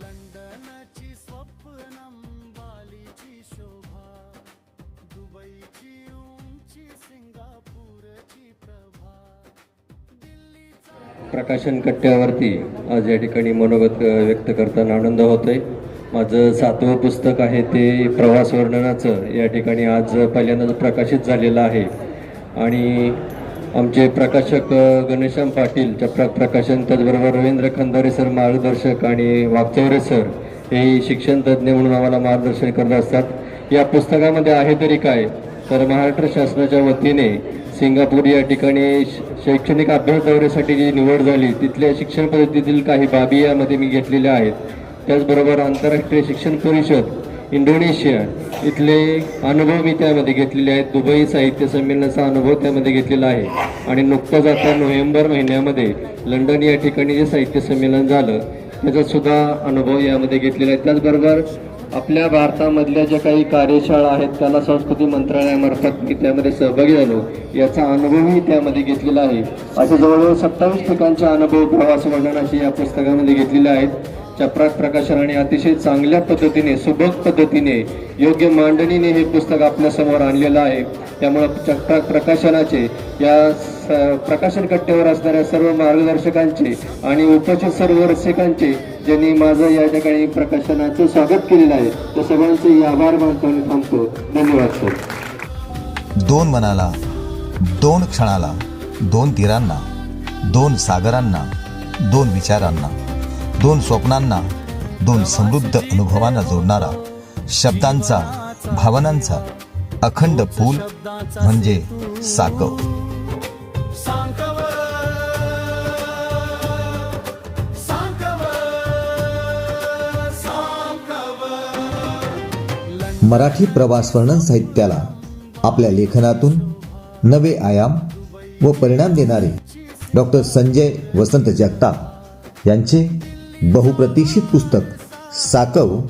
लंडनची स्वप्नम बालीची शोभा दुबईची उंची सिंगापूरची प्रभा. दिल्लीचा प्रकाशन कट्ट्यावरती आज या ठिकाणी मनोगत व्यक्त करताना आनंद होतोय. माझं सातवं पुस्तक आहे ते प्रवास वर्णनाचं. या ठिकाणी आज पहिल्यांदाच प्रकाशित झालेलं आहे. आणि आमचे प्रकाशक गणेशाम घनश्याम पाटील प्र प्रकाशन त्याचबरोबर रवींद्र खंदारे सर मार्गदर्शक आणि वागचौरे सर हे शिक्षण तज्ज्ञ म्हणून आम्हाला मार्गदर्शन करत असतात. या पुस्तकामध्ये आहे तरी काय? तर महाराष्ट्र शासनाच्या वतीने सिंगापूर या ठिकाणी श- शैक्षणिक अभ्यास दौऱ्यासाठी जी निवड झाली तिथल्या शिक्षण पद्धतीतील काही बाबी यामध्ये मी घेतलेल्या आहेत. त्याचबरोबर आंतरराष्ट्रीय शिक्षण परिषद इंडोनेशिया इथले अनुभव मी त्यामध्ये घेतलेले आहेत. दुबई साहित्य संमेलनाचा अनुभव त्यामध्ये घेतलेला आहे. आणि नुकतंच आता नोव्हेंबर महिन्यामध्ये लंडन या ठिकाणी जे साहित्य संमेलन झालं त्याचासुद्धा अनुभव यामध्ये घेतलेला आहे. त्याचबरोबर आपल्या भारतामधल्या ज्या काही कार्यशाळा आहेत त्याला संस्कृती मंत्रालयामार्फत मी त्यामध्ये सहभागी झालो. याचा अनुभवही त्यामध्ये घेतलेला आहे. असे जवळजवळ सत्तावीस ठिकाणचे अनुभव प्रवास वर्णनाशी या पुस्तकामध्ये घेतलेले आहेत. चपराट प्रकाशनाने अतिशय चांगल्या पद्धतीने सुबक पद्धतीने योग्य मांडणीने हे पुस्तक आपल्यासमोर आणलेलं आहे. त्यामुळं चपराट प्रकाशनाचे या प्रकाशन कट्ट्यावर असणाऱ्या सर्व मार्गदर्शकांचे आणि उपस्थित सर्व रसिकांचे ज्यांनी माझं या ठिकाणी प्रकाशनाचं स्वागत केलेलं आहे त्या सगळ्यांचे आभार मानतो आणि थांबतो. धन्यवाद सर. दोन मनाला दोन क्षणाला दोन तीरांना दोन सागरांना दोन विचारांना. दोन स्वप्नांना दोन समृद्ध अनुभवांना जोडणारा शब्दांचा भावनांचा अखंड पूल म्हणजे साकव. मराठी प्रवास वर्णन साहित्याला आपल्या लेखनातून नवे आयाम व परिणाम देणारे डॉक्टर संजय वसंत जगताप यांचे बहुप्रतीक्षित पुस्तक साकव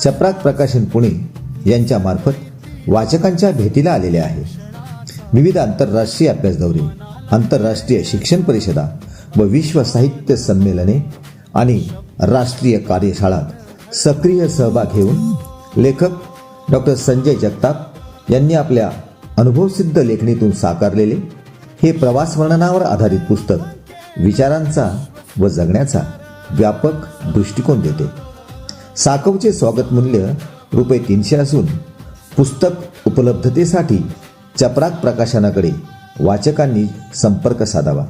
चपराक प्रकाशन पुणे यांच्या मार्फत वाचकांच्या भेटीला आलेले आहे. विविध आंतरराष्ट्रीय अभ्यास दौरे आंतरराष्ट्रीय शिक्षण परिषदा व विश्व साहित्य संमेलने आणि राष्ट्रीय कार्यशाळात सक्रिय सहभाग घेऊन लेखक डॉक्टर संजय जगताप यांनी आपल्या अनुभवसिद्ध लेखणीतून साकारलेले हे प्रवास वर्णनावर आधारित पुस्तक विचारांचा व जगण्याचा व्यापक दृष्टिकोन देते. साकवचे स्वागत मूल्य रुपये तीनशे असून पुस्तक उपलब्धतेसाठी चपराक प्रकाशनाकडे वाचकांनी संपर्क साधावा.